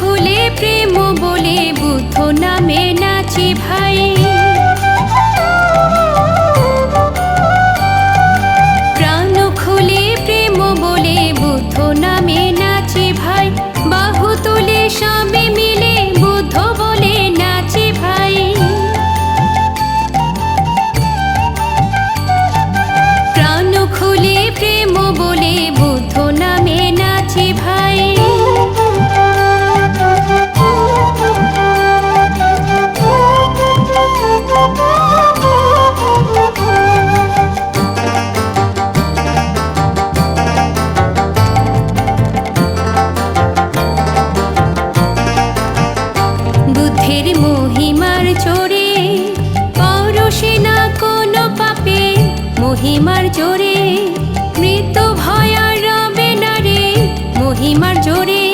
খুলে প্রেম বলে বুদ্ধ নামে নাচি ভাই। বুদ্ধের মহিমার চোরে পরশে না কোনো পাপে মহিমার জোরে মৃত্যু রবে না রে মহিমার জোরে।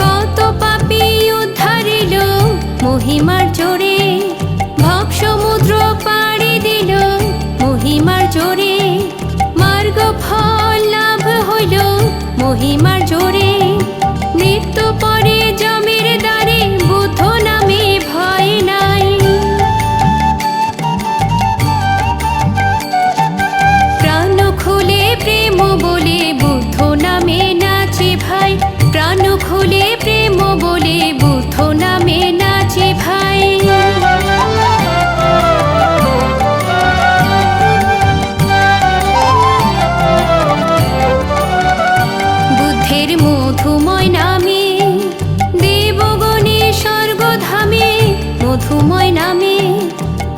কত পাপি উদ্ধারিল মহিমার জোরে ভব সমুদ্র পাড়ি দিল মহিমার জোরে। মার্গ ফল লাভ হইল মহিমার খুলে প্রেম বলে বুদ্ধ নামে নাচে ভাই। মধুময় নামে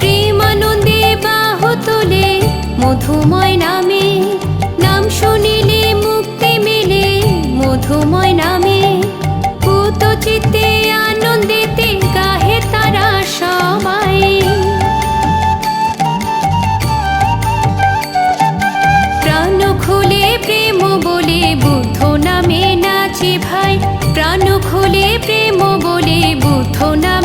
প্রেমানন্দে বাহু মধুময় নাম। খুলে প্রেম বলে বুথনা